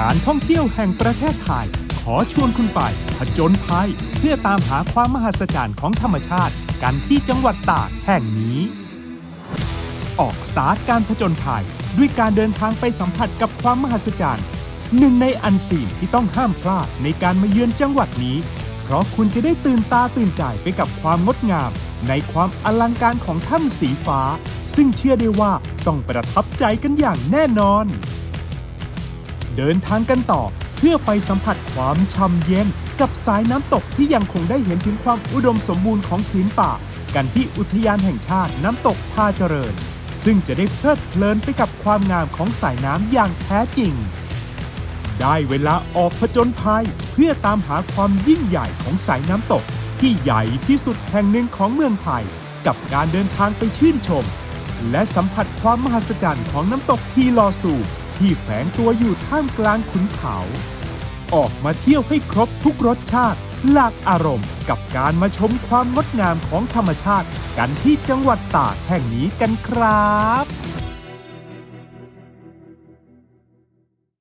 การท่องเที่ยวแห่งประเทศไทย ขอชวนคุณไปผจญภัย เพื่อตามหาความมหัศจรรย์ของธรรมชาติกันที่จังหวัดตากแห่งนี้ ออกสตาร์ทการผจญภัย ด้วยการเดินทางไปสัมผัสกับความมหัศจรรย์หนึ่งในอันซีนที่ต้องห้ามพลาดในการมาเยือนจังหวัดนี้ เพราะคุณจะได้ตื่นตาตื่นใจไปกับความงดงาม ในความอลังการของถ้ำสีฟ้า ซึ่งเชื่อได้ว่าต้องประทับใจกันอย่างแน่นอน เดินทางกันต่อ เพื่อไปสัมผัสความช่ำเย็น กับสายน้ำตกที่ยังคงได้เห็นถึงความอุดมสมบูรณ์ของพื้นป่า กันที่อุทยานแห่งชาติน้ำตกท่าเจริญ ซึ่งจะได้เพลิดเพลินไปกับความงามของสายน้ำอย่างแท้จริง ได้เวลาออกผจญภัย เพื่อตามหาความยิ่งใหญ่ของสายน้ำตก ที่ใหญ่ที่สุดแห่งหนึ่งของเมืองไทย กับการเดินทางไปชื่นชม และสัมผัสความมหัศจรรย์ของน้ำตกทีลอซู ที่แฝงตัวอยู่ท่ามกลางขุนเขา ออกมาเที่ยวให้ครบทุกรสชาติ หลากอารมณ์ กับการมาชมความงดงามของธรรมชาติ กันที่จังหวัดตากแห่งนี้กันครับ